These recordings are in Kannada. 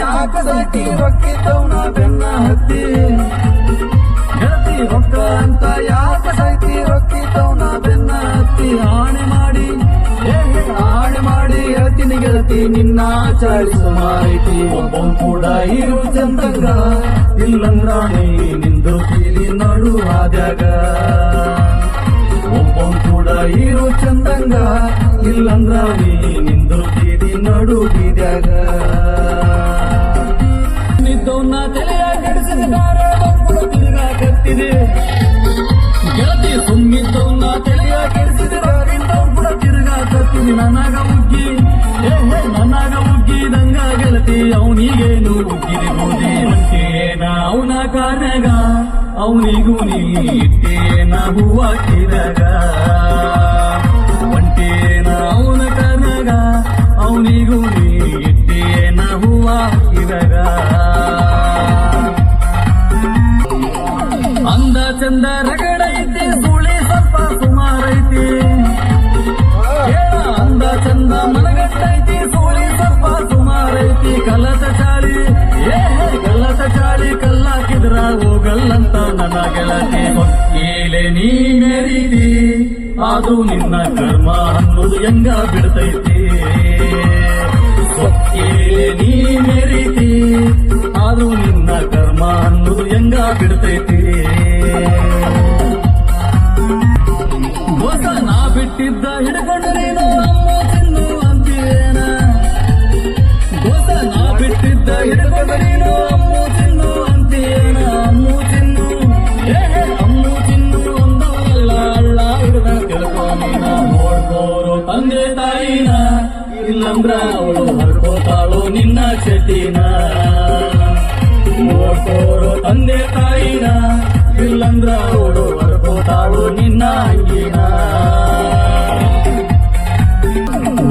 ಯಾಕ ಸಾಕಿ ರೊಕ್ಕಿದ್ದವನ ಬೆನ್ನ ಹತ್ತಿ. ಗೆಳತಿ ರೊಕ್ಕ ಅಂತ ಯಾಕ ಸಾಕಿ ರೊಕ್ಕಿದ್ದವನ ಬೆನ್ನ ಹತ್ತಿ. ಆಣೆ ಮಾಡಿ ಆಣೆ ಮಾಡಿ ಹೇಳ್ತೀನಿ ಗೆಳತಿ, ನಿನ್ನ ಚಾಳಿಸು ಮಾಹಿತಿ ಒಬ್ಬ ಕೂಡ ಇರು ಚಂದಂಗ. ಇಲ್ಲಂದ್ರ ನೀ ನಿಂದು ಕೀಲಿ ನಡು ಆದ್ಯಾಗ ಒಬ್ಬ ಕೂಡ ಇರು ಚಂದಂಗ. ಇಲ್ಲಂದ್ರ ನೀ ನಿಂದು ಕೀಲಿ ನಡು ನನಗ ಉಗ್ಗಿ ನನಗ ಉಗ್ಗಿದಂಗ ಗೆಲತಿ ಅವನಿಗೇನು ಉಗ್ಗಿರಿ ಗೋದಿ ಅಂತೇನ ಅವನ ಕಾರಣಗ ಅವನಿಗೂ ನೀ ನಗುವ ಕಿರಗ ಒಂಟೇನ ಅವನ ಕನಗ ಅವನಿಗೂ ಕಲ್ಲದ ಚಾಳಿ. ಏ ಕಲ್ಲದ ಚಾಳಿ, ಕಲ್ಲಾಕಿದ್ರ ಹೋಗಲ್ಲಂತ ನನ್ನ ಗೆಳತಿ. ಏಲೆ ನೀ ಮೆರೀತಿ ಅದು ನಿನ್ನ ಕರ್ಮ ಅನ್ನೋದು ಹೆಂಗ ಬಿಡ್ತೈತಿ? ಸೊಕ್ಕೇಲೆ ನೀ ಮೆರೀತಿ ಅದು ನಿನ್ನ ಕರ್ಮ ಅನ್ನೋದು ಹೆಂಗ ಬಿಡ್ತೈತಿ? ಹೊಸ ನಾ ಬಿಟ್ಟಿದ್ದ ಹಿಡ್ಕೊಂಡು ತಾಯಿನ ಇಲ್ಲಂದ್ರ ಅವಳು ಹರ್ಕೋತಾಳು ನಿನ್ನ ಚಟಿನ ನೋಡ್ಕೋರು ತಂದೆ ತಾಯಿನ ಇಲ್ಲಂದ್ರ ಅವಳು ಹರ್ಕೋತಾಳು ನಿನ್ನ ಅಂಗಿನ.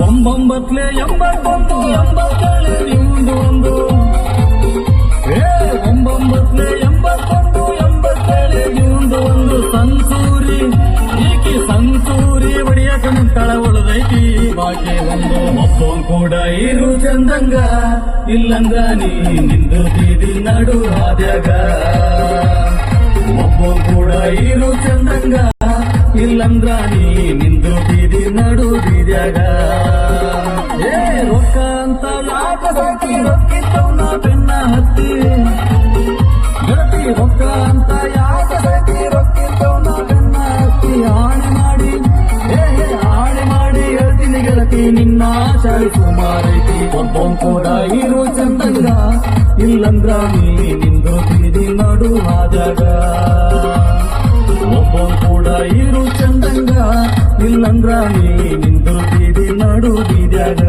ಒಂಬೊಂಬತ್ಲೆ ಎಂಬತ್ತೊಂದು, ಎಂಬತ್ತೇಳು ಬಾಕಿ ಕೂಡ ಇರು ಚಂದಂಗ ಇಲ್ಲಂಗ ನೀ ನಿಂದು ಬೀದಿ ನಡು ಹಾದ್ಯಾಗ ಒಬ್ಬ ಕೂಡ ಇರು ಚಂದಂಗ ಇಲ್ಲಂದ್ರ ನೀ ನಿಂದು ಬೀದಿ ನಡು ಬೀದ್ಯಾಗ ಏ, ರೊಕ್ಕ ಅಂತ ಸಾಕಿ. ರೊಕ್ಕಿದ್ದವನ ನಿನ್ನ ಸುಮಾರೈತಿ ಮಾರೈತಿ ಒಬ್ಬ ಕೂಡ ಇರು ಚಂದಂಗ ಇಲ್ಲಂದ್ರ ನೀ ನಿಂದು ಬೀದಿ ನಡು ಹಾದಾಗ ಒಬ್ಬ ಕೂಡ ಇರು ಚಂದಂಗ ಇಲ್ಲಂದ್ರ ನೀ ನಿಂದು ಬೀದಿ ನಡು ಬೀದ್ಯಾಗ.